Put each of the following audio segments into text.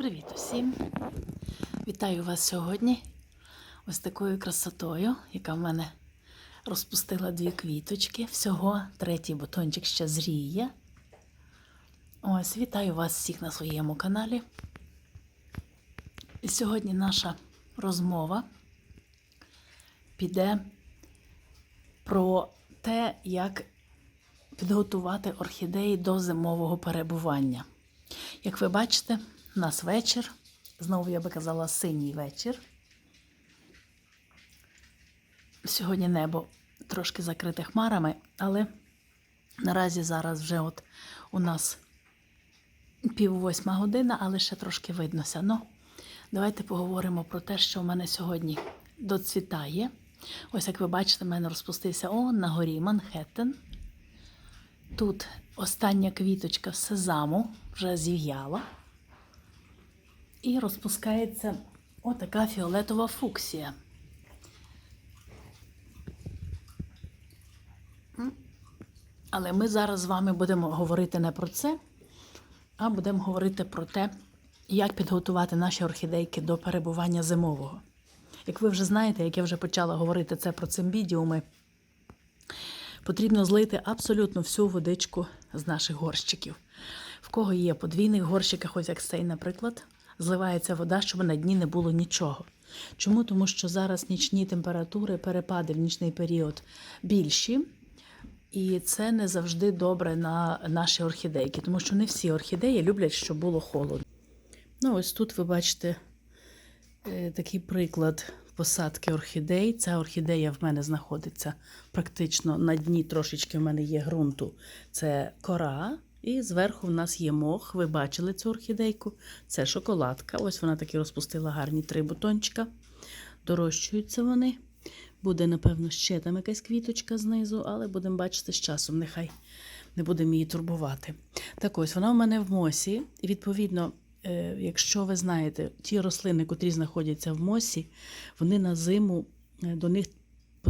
Привіт усім! Вітаю вас сьогодні ось такою красотою, яка в мене розпустила дві квіточки. Всього третій бутончик ще зріє. Ось, вітаю вас всіх на своєму каналі. І сьогодні наша розмова піде про те, як підготувати орхідеї до зимового перебування. Як ви бачите, у нас вечір. Знову я би казала синій вечір. Сьогодні небо трошки закрите хмарами, але наразі зараз вже от у нас пів восьма година, але ще трошки виднося. Ну, давайте поговоримо про те, що в мене сьогодні доцвітає. Ось як ви бачите, в мене розпустився о, на горі Манхеттен. Тут остання квіточка сезаму вже зів'яла. І розпускається отака фіолетова фуксія. Але ми зараз з вами будемо говорити не про це, а будемо говорити про те, як підготувати наші орхідейки до перебування зимового. Як ви вже знаєте, як я вже почала говорити це про цимбідіуми, потрібно злити абсолютно всю водичку з наших горщиків. В кого є подвійних горщиках, ось як цей, наприклад, зливається вода, щоб на дні не було нічого. Чому? Тому що зараз нічні температури, перепади в нічний період більші, і це не завжди добре на наші орхідейки, тому що не всі орхідеї люблять, щоб було холодно. Ну, ось тут ви бачите е, такий приклад посадки орхідей. Ця орхідея в мене знаходиться практично на дні трошечки в мене є ґрунту. Це кора. І зверху в нас є мох. Ви бачили цю орхідейку. Це шоколадка. Ось вона таки розпустила гарні три бутончика. Дорощуються вони. Буде, напевно, ще там якась квіточка знизу, але будемо бачити з часом. Нехай не будемо її турбувати. Так ось вона в мене в мосі. І відповідно, е, якщо ви знаєте, ті рослини, котрі знаходяться в мосі, вони на зиму е, до них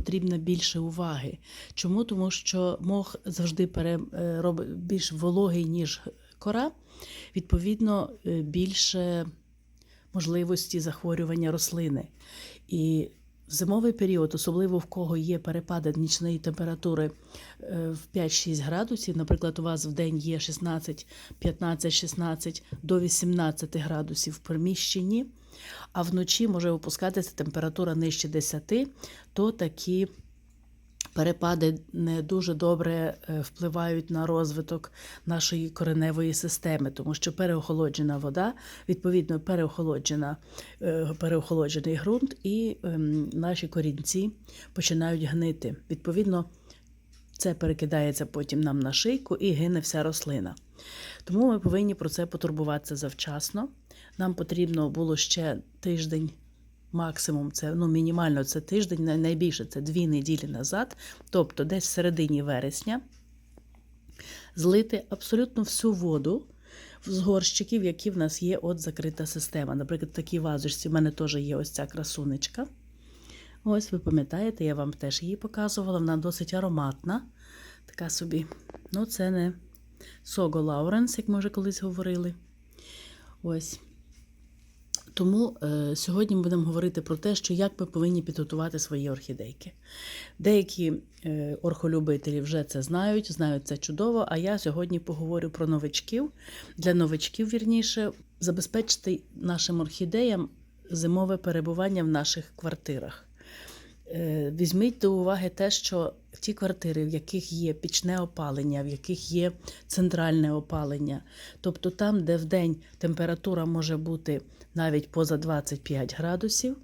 потрібно більше уваги. Чому? Тому що мох завжди е, робить більш вологий, ніж кора, відповідно, е, більше можливості захворювання рослини. І зимовий період, особливо в кого є перепади нічної температури е, в 5-6 градусів, наприклад, у вас в день є 16, 15, 16 до 18 градусів в приміщенні, а вночі може опускатися температура нижче 10, то такі перепади не дуже добре е, впливають на розвиток нашої кореневої системи, тому що переохолоджена вода, відповідно, переохолоджена, е, переохолоджений ґрунт, і ем, наші корінці починають гнити. Відповідно, це перекидається потім нам на шийку і гине вся рослина. Тому ми повинні про це потурбуватися завчасно. Нам потрібно було ще тиждень, максимум, це ну, мінімально це тиждень, найбільше це дві неділі назад, тобто десь в середині вересня, злити абсолютно всю воду з горщиків, які в нас є от закрита система. Наприклад, в такій вазочці в мене теж є ось ця красунечка. Ось, ви пам'ятаєте, я вам теж її показувала. Вона досить ароматна. Така собі. Ну, це не Сого Лауренс, як ми вже колись говорили. Ось. Тому е, сьогодні ми будемо говорити про те, що як ми повинні підготувати свої орхідейки. Деякі е, орхолюбителі вже це знають, знають це чудово. А я сьогодні поговорю про новичків. Для новичків, вірніше, забезпечити нашим орхідеям зимове перебування в наших квартирах. Е, Візьміть до уваги те, що ті квартири, в яких є пічне опалення, в яких є центральне опалення, тобто там, де вдень температура може бути навіть поза 25 градусів,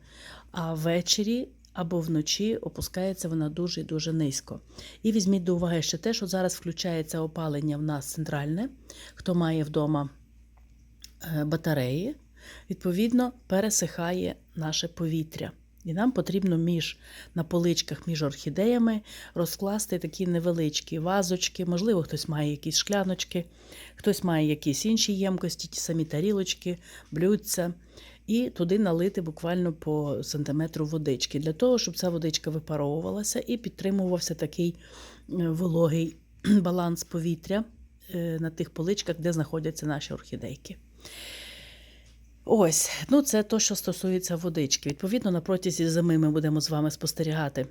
а ввечері або вночі опускається вона дуже дуже низько. І візьміть до уваги ще те, що зараз включається опалення в нас центральне, хто має вдома е, батареї, відповідно пересихає наше повітря. І нам потрібно між на поличках між орхідеями розкласти такі невеличкі вазочки. Можливо, хтось має якісь шкляночки, хтось має якісь інші ємкості, ті самі тарілочки, блюдця. І туди налити буквально по сантиметру водички, для того, щоб ця водичка випаровувалася і підтримувався такий е, вологий баланс повітря е, на тих поличках, де знаходяться наші орхідейки. Ось, ну це то, що стосується водички. Відповідно, на протязі зими ми будемо з вами спостерігати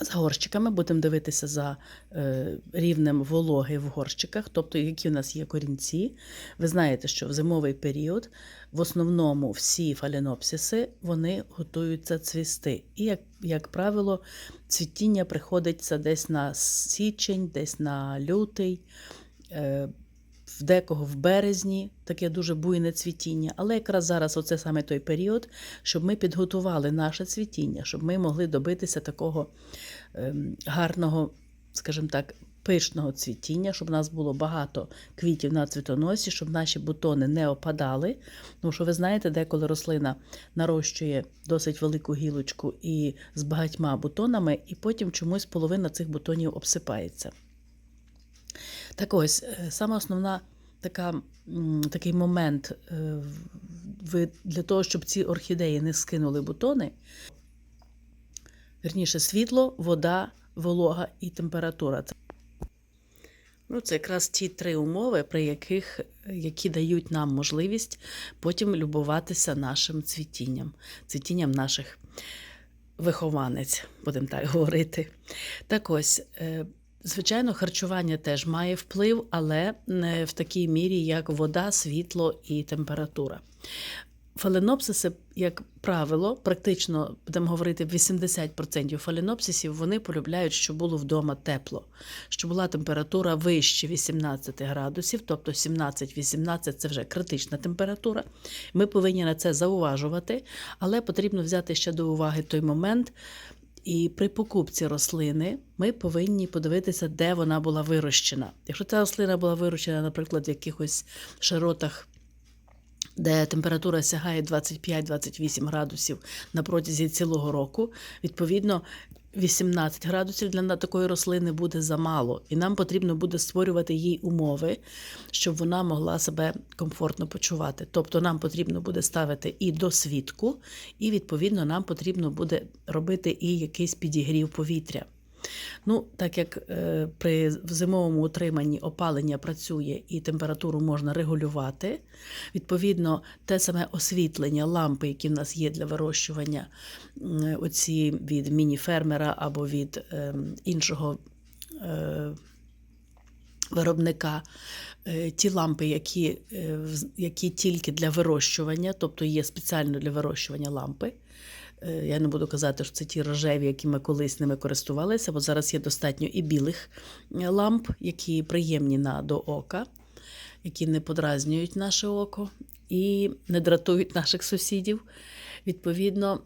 за горщиками, будемо дивитися за е, рівнем вологи в горщиках, тобто які у нас є корінці. Ви знаєте, що в зимовий період в основному всі фаленопсиси вони готуються цвісти. І, як, як правило, цвітіння приходиться десь на січень, десь на лютий. В декого в березні таке дуже буйне цвітіння, але якраз зараз оце саме той період, щоб ми підготували наше цвітіння, щоб ми могли добитися такого ем, гарного, скажімо так, пишного цвітіння, щоб у нас було багато квітів на цвітоносі, щоб наші бутони не опадали. Тому що ви знаєте, деколи рослина нарощує досить велику гілочку і з багатьма бутонами, і потім чомусь половина цих бутонів обсипається. Так ось, е, саме основна така, такий момент е, ви, для того, щоб ці орхідеї не скинули бутони, вірніше, світло, вода, волога і температура. Ну, це якраз ті три умови, при яких, які дають нам можливість потім любуватися нашим цвітінням, цвітінням наших вихованець, будемо так говорити. Так ось, е, звичайно, харчування теж має вплив, але не в такій мірі, як вода, світло і температура. Фаленопсиси, як правило, практично будемо говорити 80% фаленопсисів, вони полюбляють, щоб було вдома тепло, щоб була температура вище 18 градусів, тобто 17-18 це вже критична температура. Ми повинні на це зауважувати, але потрібно взяти ще до уваги той момент. І при покупці рослини ми повинні подивитися, де вона була вирощена. Якщо ця рослина була вирощена, наприклад, в якихось широтах де температура сягає 25-28 градусів на протязі цілого року, відповідно. 18 градусів для такої рослини буде замало, і нам потрібно буде створювати їй умови, щоб вона могла себе комфортно почувати. Тобто нам потрібно буде ставити і досвідку, і відповідно нам потрібно буде робити і якийсь підігрів повітря. Ну, так як е, при зимовому утриманні опалення працює і температуру можна регулювати, відповідно, те саме освітлення, лампи, які в нас є для вирощування, м, оці від міні-фермера або від е, іншого. Е, Виробника е, ті лампи, які, е, які тільки для вирощування, тобто є спеціально для вирощування лампи. Е, Я не буду казати, що це ті рожеві, які ми колись ними користувалися, бо зараз є достатньо і білих е, ламп, які приємні на до ока, які не подразнюють наше око і не дратують наших сусідів. Відповідно,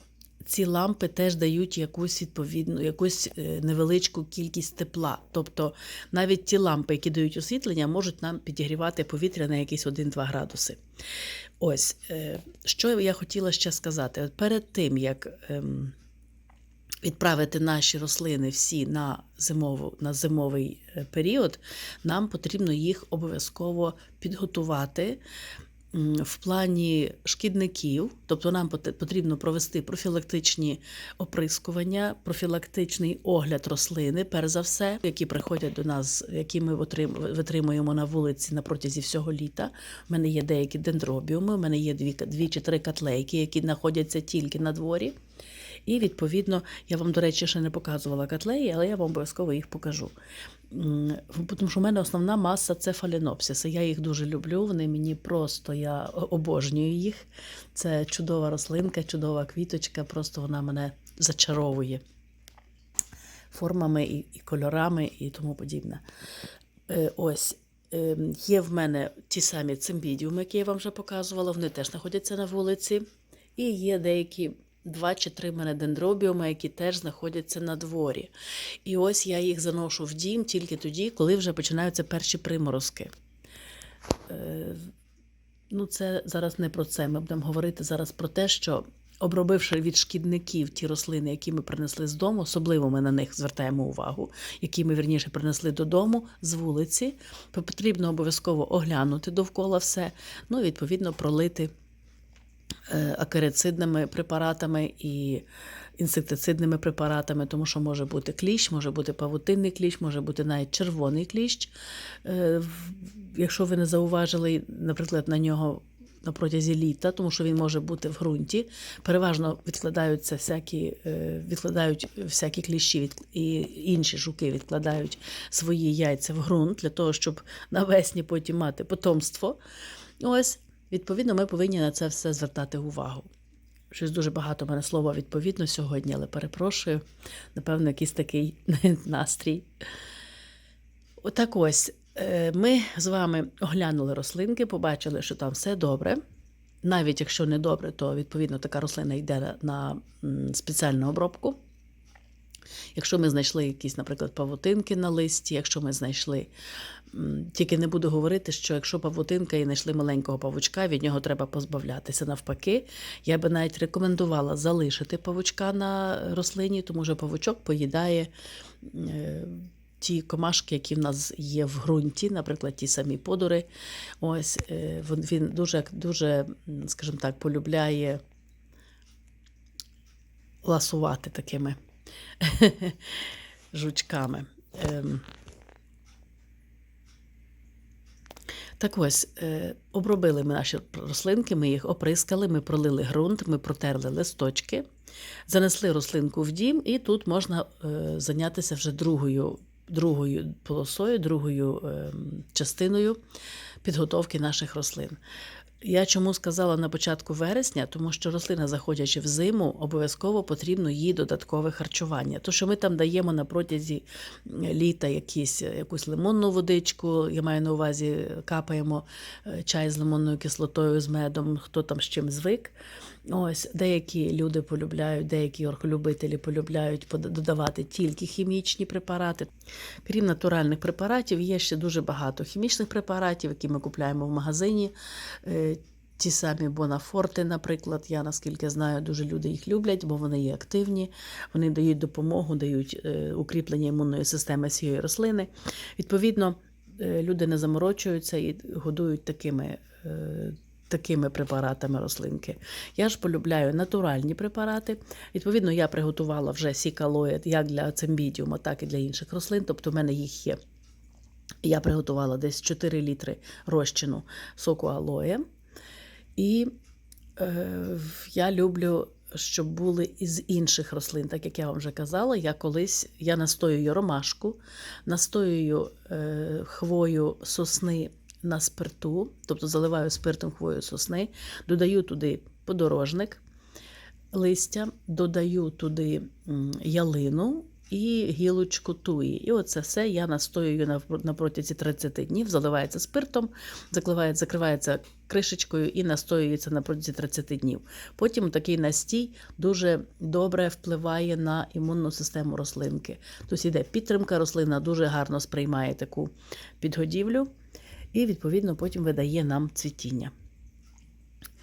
ці лампи теж дають якусь відповідну, якусь е, невеличку кількість тепла. Тобто навіть ті лампи, які дають освітлення, можуть нам підігрівати повітря на якісь 1-2 градуси. Ось, е, що я хотіла ще сказати. От Перед тим, як ем, відправити наші рослини всі на, зимову, на зимовий е, період, нам потрібно їх обов'язково підготувати в плані шкідників, тобто нам потрібно провести профілактичні оприскування, профілактичний огляд рослини, перш за все, які приходять до нас, які ми витримуємо на вулиці на протязі всього літа. У мене є деякі дендробіуми, у мене є дві, дві чи три котлейки, які знаходяться тільки на дворі. І відповідно, я вам, до речі, ще не показувала котлеї, але я вам обов'язково їх покажу. Тому що в мене основна маса це фаленопсиси. Я їх дуже люблю. Вони мені просто я обожнюю їх. Це чудова рослинка, чудова квіточка, просто вона мене зачаровує формами і, кольорами і тому подібне. Е, ось. е, Є в мене ті самі цимбідіуми, які я вам вже показувала, вони теж знаходяться на вулиці. І є деякі два чи три мене дендробіуми, які теж знаходяться на дворі. І ось я їх заношу в дім тільки тоді, коли вже починаються перші приморозки. Е, Ну, це зараз не про це. Ми будемо говорити зараз про те, що обробивши від шкідників ті рослини, які ми принесли з дому, особливо ми на них звертаємо увагу, які ми вірніше принесли додому з вулиці, потрібно обов'язково оглянути довкола все, ну і відповідно пролити акарицидними препаратами і інсектицидними препаратами, тому що може бути кліщ, може бути павутинний кліщ, може бути навіть червоний кліщ. Е, Якщо ви не зауважили, наприклад, на нього на протязі літа, тому що він може бути в ґрунті. Переважно відкладаються всякі, е, відкладають всякі кліщі від- і інші жуки відкладають свої яйця в ґрунт для того, щоб навесні потім мати потомство. Ось, відповідно, ми повинні на це все звертати увагу. Щось дуже багато мене слова відповідно сьогодні, але перепрошую, напевно, якийсь такий настрій. Отак ось е, ми з вами оглянули рослинки, побачили, що там все добре. Навіть якщо не добре, то відповідно така рослина йде на- на спеціальну обробку. Якщо ми знайшли якісь, наприклад, павутинки на листі, якщо ми знайшли, тільки не буду говорити, що якщо павутинка і знайшли маленького павучка, від нього треба позбавлятися. Навпаки, я би навіть рекомендувала залишити павучка на рослині, тому що павучок поїдає е, ті комашки, які в нас є в ґрунті, наприклад, ті самі подури. Ось е, він дуже, дуже, скажімо так, полюбляє ласувати такими жучками. Ем. Так ось, е, обробили ми наші рослинки, ми їх оприскали, ми пролили ґрунт, ми протерли листочки, занесли рослинку в дім, і тут можна е, зайнятися вже другою, другою полосою, другою ем, частиною підготовки наших рослин. Я чому сказала на початку вересня, тому що рослина, заходячи в зиму, обов'язково потрібно їй додаткове харчування. То, що ми там даємо на протязі літа якісь, якусь лимонну водичку, я маю на увазі, капаємо е, чай з лимонною кислотою, з медом, хто там з чим звик. Ось деякі люди полюбляють, деякі орхолюбителі полюбляють додавати тільки хімічні препарати. Крім натуральних препаратів, є ще дуже багато хімічних препаратів, які ми купуємо в магазині. Е, Ті самі Бонафорти, наприклад, я наскільки знаю, дуже люди їх люблять, бо вони є активні, вони дають допомогу, дають е, укріплення імунної системи цієї рослини. Відповідно, е, люди не заморочуються і годують такими. Такими препаратами рослинки. Я ж полюбляю натуральні препарати. Відповідно, я приготувала вже сікалоїд як для цимбідіума, так і для інших рослин. Тобто, в мене їх є. Я приготувала десь 4 літри розчину соку алоє. І е, я люблю, щоб були із інших рослин, так як я вам вже казала, я колись я настоюю ромашку, настоюю е, хвою сосни на спирту, тобто заливаю спиртом хвою сосни, додаю туди подорожник листя, додаю туди ялину і гілочку туї. І оце все я настоюю на, протязі 30 днів, заливається спиртом, закривається кришечкою і настоюється на протязі 30 днів. Потім такий настій дуже добре впливає на імунну систему рослинки. Тобто йде підтримка, рослина дуже гарно сприймає таку підгодівлю і, відповідно, потім видає нам цвітіння.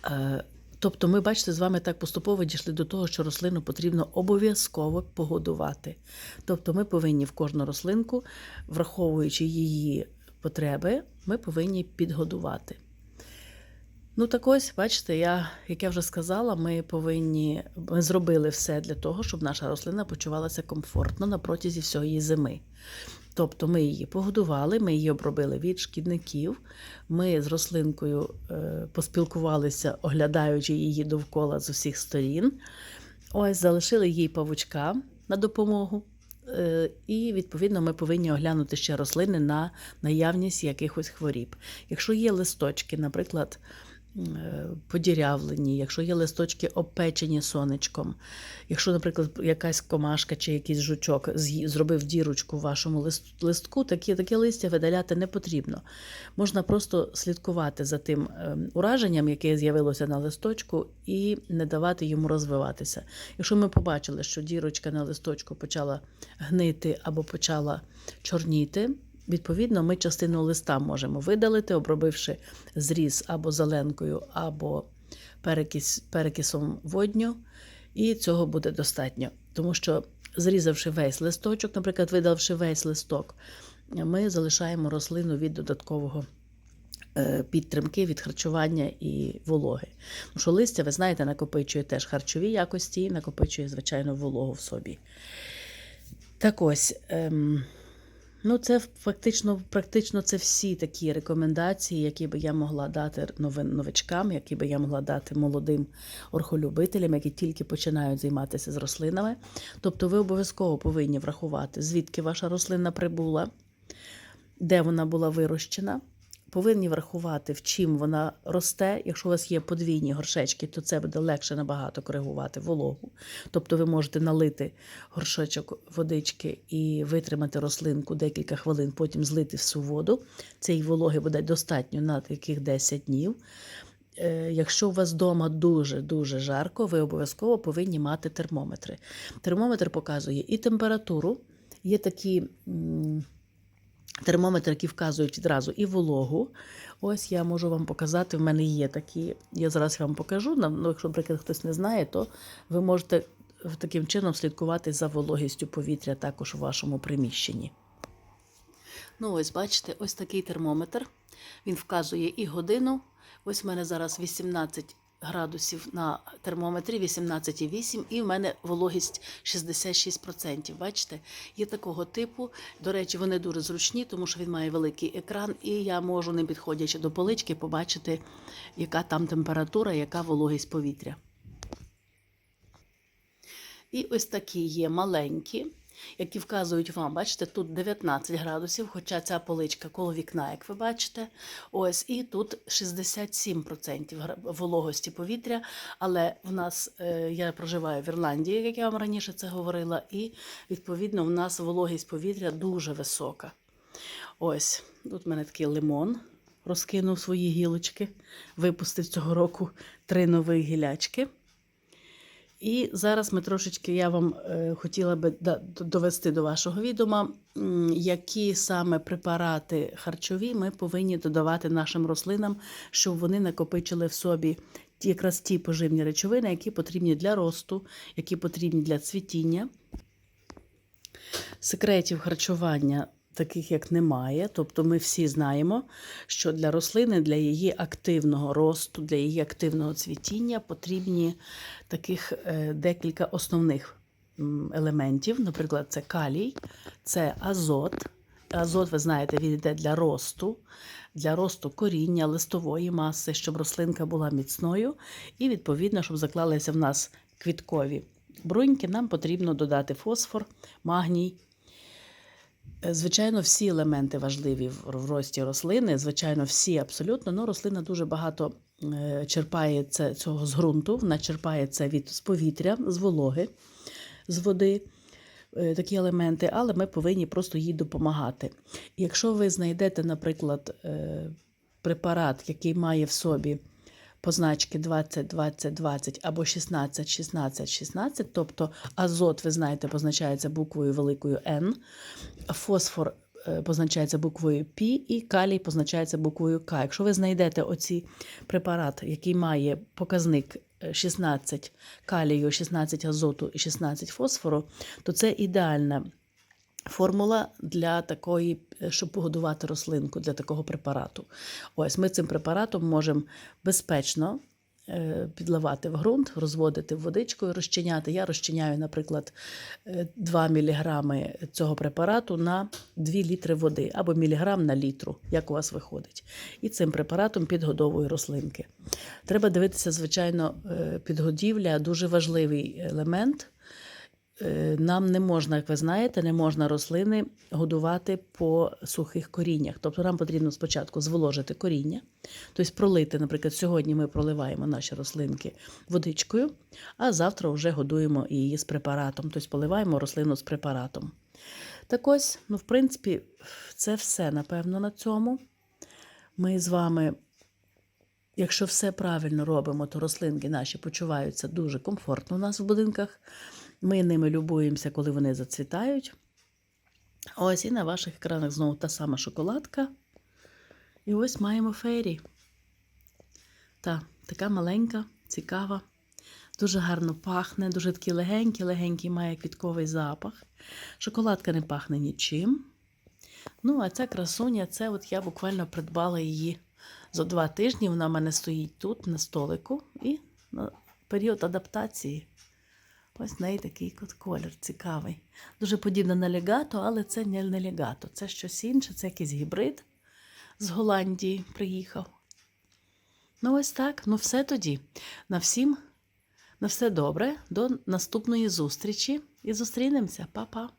Е, Тобто, ми, бачите, з вами так поступово дійшли до того, що рослину потрібно обов'язково погодувати. Тобто, ми повинні в кожну рослинку, враховуючи її потреби, ми повинні підгодувати. Ну, так ось, бачите, я, як я вже сказала, ми повинні, ми зробили все для того, щоб наша рослина почувалася комфортно на протязі всієї зими. Тобто ми її погодували, ми її обробили від шкідників. Ми з рослинкою е, поспілкувалися, оглядаючи її довкола з усіх сторін. Ось залишили їй павучка на допомогу. Е, І, відповідно, ми повинні оглянути ще рослини на наявність якихось хворіб. Якщо є листочки, наприклад, подірявлені, якщо є листочки обпечені сонечком, якщо, наприклад, якась комашка чи якийсь жучок зробив дірочку в вашому лист- листку, такі, таке листя видаляти не потрібно. Можна просто слідкувати за тим ем, ураженням, яке з'явилося на листочку, і не давати йому розвиватися. Якщо ми побачили, що дірочка на листочку почала гнити або почала чорніти, відповідно, ми частину листа можемо видалити, обробивши зріз або зеленкою, або перекис, перекисом водню, і цього буде достатньо. Тому що, зрізавши весь листочок, наприклад, видавши весь листок, ми залишаємо рослину від додаткового е, підтримки від харчування і вологи. Тому що листя, ви знаєте, накопичує теж харчові якості і накопичує, звичайно, вологу в собі. Так ось, ем, Ну, це фактично, практично це всі такі рекомендації, які би я могла дати новин, новичкам, які би я могла дати молодим орхолюбителям, які тільки починають займатися з рослинами. Тобто ви обов'язково повинні врахувати, звідки ваша рослина прибула, де вона була вирощена. Повинні врахувати, в чим вона росте. Якщо у вас є подвійні горшечки, то це буде легше набагато коригувати вологу. Тобто ви можете налити горшечок водички і витримати рослинку декілька хвилин, потім злити всю воду. Цієї вологи буде достатньо на таких 10 днів. Е, Якщо у вас вдома дуже-дуже жарко, ви обов'язково повинні мати термометри. Термометр показує і температуру, є такі. М, Термометри, які вказують відразу і вологу. Ось я можу вам показати. В мене є такі. Я зараз вам покажу. Ну, якщо, наприклад, хтось не знає, то ви можете таким чином слідкувати за вологістю повітря також у вашому приміщенні. Ну, ось бачите, ось такий термометр. Він вказує і годину. Ось в мене зараз 18 градусів на термометрі, 18,8, і в мене вологість 66%. Бачите, є такого типу. До речі, вони дуже зручні, тому що він має великий екран, і я можу, не підходячи до полички, побачити, яка там температура, яка вологість повітря. І ось такі є маленькі, які вказують вам, бачите, тут 19 градусів, хоча ця поличка коло вікна, як ви бачите. Ось, і тут 67% вологості повітря. Але в нас, е, я проживаю в Ірландії, як я вам раніше це говорила, і відповідно в нас вологість повітря дуже висока. Ось, тут в мене такий лимон розкинув свої гілочки, випустив цього року три нові гілячки. І зараз ми трошечки я вам е, хотіла би довести до вашого відома, які саме препарати харчові ми повинні додавати нашим рослинам, щоб вони накопичили в собі якраз ті поживні речовини, які потрібні для росту, які потрібні для цвітіння. Секретів харчування таких як немає. Тобто ми всі знаємо, що для рослини, для її активного росту, для її активного цвітіння потрібні таких е, декілька основних елементів. Наприклад, це калій, це азот. Азот, ви знаєте, він йде для росту, для росту коріння, листової маси, щоб рослинка була міцною, і відповідно, щоб заклалися в нас квіткові бруньки, нам потрібно додати фосфор, магній. Е, Звичайно, всі елементи важливі в рості рослини. Звичайно, всі абсолютно. Ну, рослина дуже багато е, черпає це, цього з ґрунту, вона черпає це від з повітря, з вологи, з води, е, такі елементи, але ми повинні просто їй допомагати. Якщо ви знайдете, наприклад, препарат, який має в собі позначки 20, 20, 20 або 16, 16, 16, тобто азот, ви знаєте, позначається буквою великою N, фосфор е, позначається буквою P і калій позначається буквою К. Якщо ви знайдете оці препарат, який має показник е, 16 калію, 16 азоту і 16 фосфору, то це ідеальна формула для такої, е, щоб погодувати рослинку, для такого препарату. Ось ми цим препаратом можемо безпечно е, підливати в ґрунт, розводити водичкою, розчиняти. Я розчиняю, наприклад, е, 2 мг цього препарату на 2 літри води або міліграм на літру, як у вас виходить. І цим препаратом підгодовую рослинки. Треба дивитися, звичайно, е, підгодівля дуже важливий елемент. Е, Нам не можна, як ви знаєте, не можна рослини годувати по сухих коріннях. Тобто нам потрібно спочатку зволожити коріння, тобто пролити, наприклад, сьогодні ми проливаємо наші рослинки водичкою, а завтра вже годуємо її з препаратом, тобто поливаємо рослину з препаратом. Так ось, ну, в принципі, це все, напевно, на цьому. Ми з вами, якщо все правильно робимо, то рослинки наші почуваються дуже комфортно у нас в будинках. Ми ними любуємося, коли вони зацвітають. Ось і на ваших екранах знову та сама шоколадка. І ось маємо фейрі. Та, така маленька, цікава, дуже гарно пахне, дуже такий легенький, легенький має квітковий запах. Шоколадка не пахне нічим. Ну, а ця красуня, це от я буквально придбала її за два тижні. Вона в мене стоїть тут, на столику, і на період адаптації. Ось в неї такий от колір цікавий. Дуже подібна на легато, але це не легато. Це щось інше, це якийсь гібрид з Голландії приїхав. Ну, ось так. Ну, все тоді. На всім, на все добре. До наступної зустрічі. І зустрінемося. Па-па.